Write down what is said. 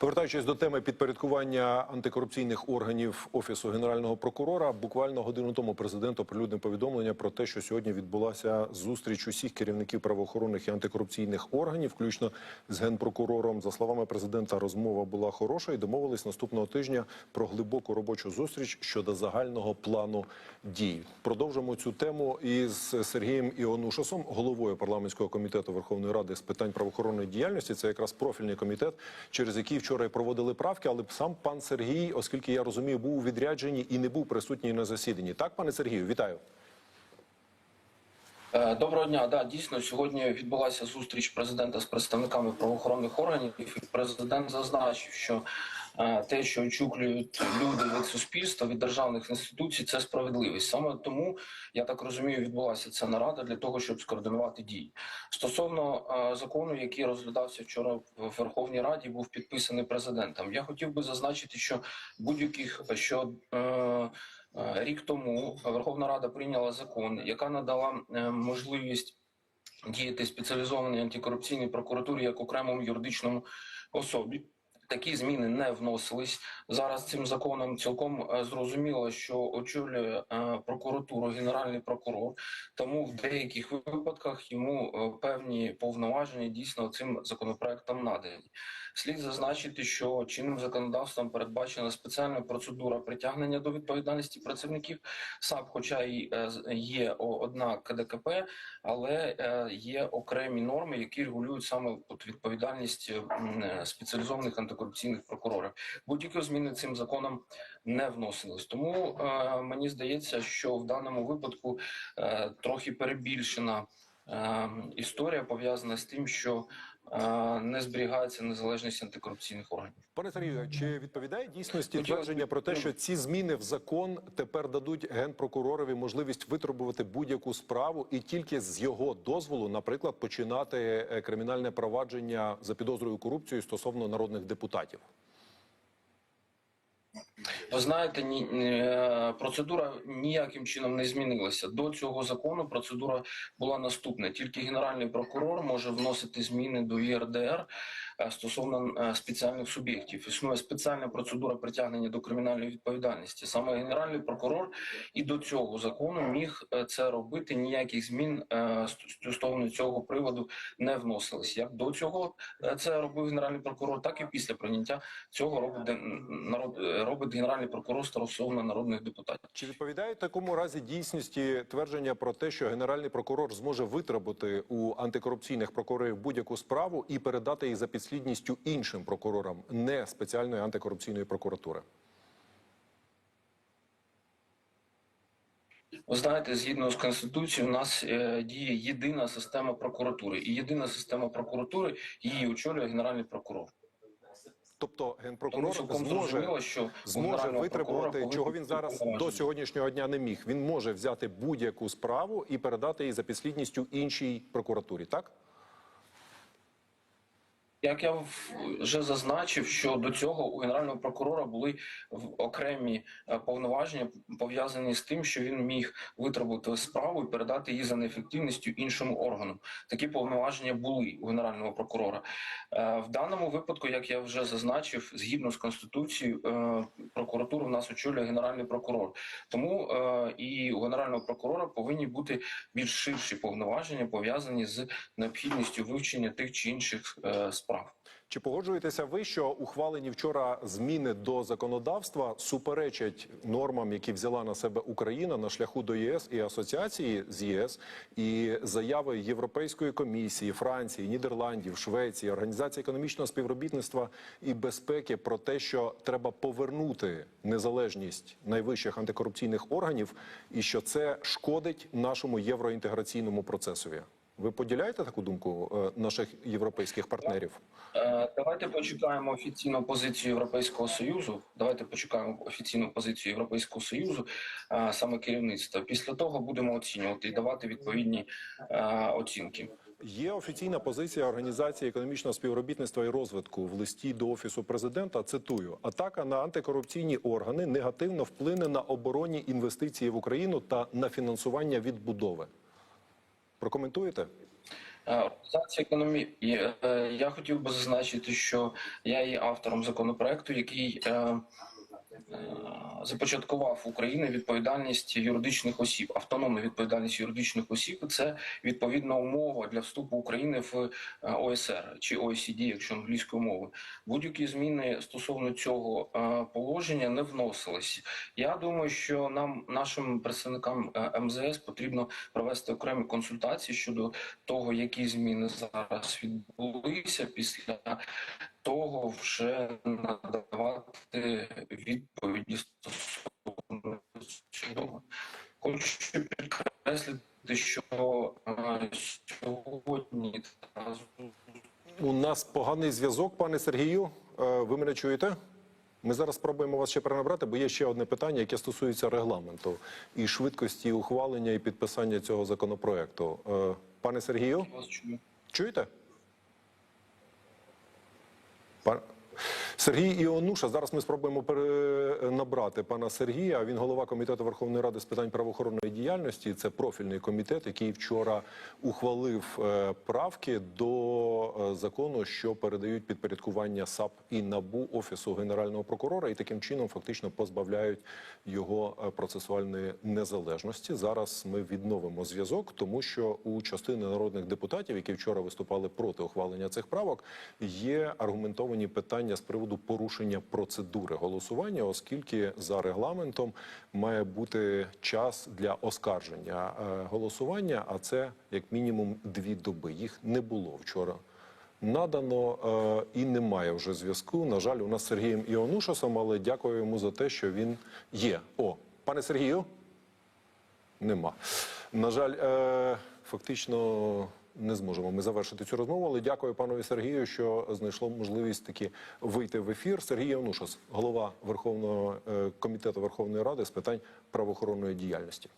Повертаючись до теми підпорядкування антикорупційних органів офісу генерального прокурора, буквально годину тому президент оприлюднив повідомлення про те, що сьогодні відбулася зустріч усіх керівників правоохоронних і антикорупційних органів, включно з генпрокурором. За словами президента, розмова була хороша і домовились наступного тижня про глибоку робочу зустріч щодо загального плану дій. Продовжимо цю тему із Сергієм Іонушасом, головою парламентського комітету Верховної Ради з питань правоохоронної діяльності. Це якраз профільний комітет, через який вчора і проводили правки. Але сам пан Сергій, оскільки я розумію, був у відрядженні і не був присутній на засіданні. Так, пане Сергію, вітаю. Е, Доброго дня. Да, дійсно сьогодні відбулася зустріч президента з представниками правоохоронних органів. І Президент зазначив, що те, що очікують люди від суспільства, від державних інституцій, це справедливість. Саме тому я так розумію, відбулася ця нарада для того, щоб скоординувати дії. Стосовно е, закону, який розглядався вчора в Верховній Раді, був підписаний президентом. Я хотів би зазначити, що будь-яких що. Е, Е, Рік тому Верховна Рада прийняла закон, яка надала е, можливість діяти спеціалізованій антикорупційній прокуратурі як окремому юридичному особі. Такі зміни не вносились зараз. Цим законом цілком е, зрозуміло, що очолює е, прокуратуру генеральний прокурор. Тому в деяких випадках йому е, певні повноваження дійсно цим законопроектом надані. Слід зазначити, що чинним законодавством передбачена спеціальна процедура притягнення до відповідальності працівників САП, хоча й є одна КДКП, але є окремі норми, які регулюють саме відповідальність спеціалізованих антикорупційних прокурорів. Будь-які зміни цим законом не вносились. Тому е, мені здається, що в даному випадку е, трохи перебільшена. е, Історія пов'язана з тим, що не зберігається незалежність антикорупційних органів. Пане Сергію, чи відповідає дійсності Хотілося твердження про те, що ці зміни в закон тепер дадуть генпрокуророві можливість витребувати будь-яку справу і тільки з його дозволу, наприклад, починати е, кримінальне провадження за підозрою корупцією стосовно народних депутатів? Ви знаєте, ні, е, процедура ніяким чином не змінилася. До цього закону процедура була наступна: тільки генеральний прокурор може вносити зміни до ЄРДР стосовно е, спеціальних суб'єктів. Існує спеціальна процедура притягнення до кримінальної відповідальності. Саме генеральний прокурор і до цього закону міг е, це робити. Ніяких змін е, стосовно цього приводу не вносились. Як до цього е, це робив генеральний прокурор, так і після прийняття цього робить народ е, робить генеральний прокурор стосовно народних депутатів. Чи відповідає такому разі дійсності твердження про те, що генеральний прокурор зможе витребути у антикорупційних прокурорів будь-яку справу і передати її за підслідністю іншим прокурорам, не спеціальної антикорупційної прокуратури? Ви знаєте, згідно з конституцією, у нас е, діє єдина система прокуратури, і єдина система прокуратури її очолює генеральний прокурор. Тобто Тому генпрокурор цілком зможе що зможе витребувати, чого він зараз до сьогоднішнього дня не міг. Він може взяти будь-яку справу і передати її за підслідністю іншій прокуратурі. Так Як я вже зазначив, що до цього у генерального прокурора були окремі е, повноваження пов'язані з тим, що він міг витребувати справу і передати її за неефективністю іншому органу. Такі повноваження були у генерального прокурора. Е, В даному випадку, як я вже зазначив, згідно з конституцією, е, прокуратуру в нас очолює генеральний прокурор. Тому і у генерального прокурора повинні бути більш ширші повноваження пов'язані з необхідністю вивчення тих чи інших е, справ. чи погоджуєтеся ви, що ухвалені вчора зміни до законодавства суперечать нормам, які взяла на себе Україна на шляху до ЄС і асоціації з ЄС, і заяви Європейської комісії, Франції, Нідерландів, Швеції, Організації економічного співробітництва і безпеки про те, що треба повернути незалежність найвищих антикорупційних органів, і що це шкодить нашому євроінтеграційному процесові? Ви поділяєте таку думку е, наших європейських партнерів? Е, Давайте почекаємо офіційну позицію Європейського союзу. Давайте почекаємо офіційну позицію Європейського союзу, е, саме керівництва. Після того будемо оцінювати і давати відповідні оцінки. Є офіційна позиція Організації економічного співробітництва і розвитку в листі до офісу президента. Цитую: атака на антикорупційні органи негативно вплине на оборонні інвестиції в Україну та на фінансування відбудови. Прокоментуєте? Е, Організація економі... е, Я хотів би зазначити, що я є автором законопроекту, який е, започаткував в Україні відповідальність юридичних осіб, автономну відповідальність юридичних осіб. Це відповідна умова для вступу України в е, ОСР чи OECD, якщо англійською мовою. Будь-які зміни стосовно цього е, положення не вносились. Я думаю, що нам, нашим представникам е, МЗС, потрібно провести окремі консультації щодо того, які зміни зараз відбулися після того вже надавати відповіді стосовно цього. Хочу підкреслити, що е, сьогодні У нас поганий зв'язок, пане Сергію. Е, Ви мене чуєте? Ми зараз спробуємо вас ще перенабрати, бо є ще одне питання, яке стосується регламенту і швидкості ухвалення і підписання цього законопроекту. Е, Пане Сергію, чуєте? Пан... Сергій Іонуша. Зараз ми спробуємо перенабрати пана Сергія. Він голова комітету Верховної Ради з питань правоохоронної діяльності. Це профільний комітет, який вчора ухвалив е, правки до е, закону, що передають підпорядкування САП і НАБУ офісу генерального прокурора, і таким чином фактично позбавляють його е, процесуальної незалежності. Зараз ми відновимо зв'язок, тому що у частини народних депутатів, які вчора виступали проти ухвалення цих правок, є аргументовані питання з приводу порушення процедури голосування, оскільки за регламентом має бути час для оскарження е, голосування, а це як мінімум дві доби. Їх не було вчора. Надано е, і немає вже зв'язку. На жаль, у нас з Сергієм Іонушасом, але дякую йому за те, що він є. О, пане Сергію, нема. На жаль, е, фактично не зможемо ми завершити цю розмову, але дякую панові Сергію, що знайшло можливість таки вийти в ефір. Сергій Онушас, голова Верховного е, комітету Верховної Ради з питань правоохоронної діяльності.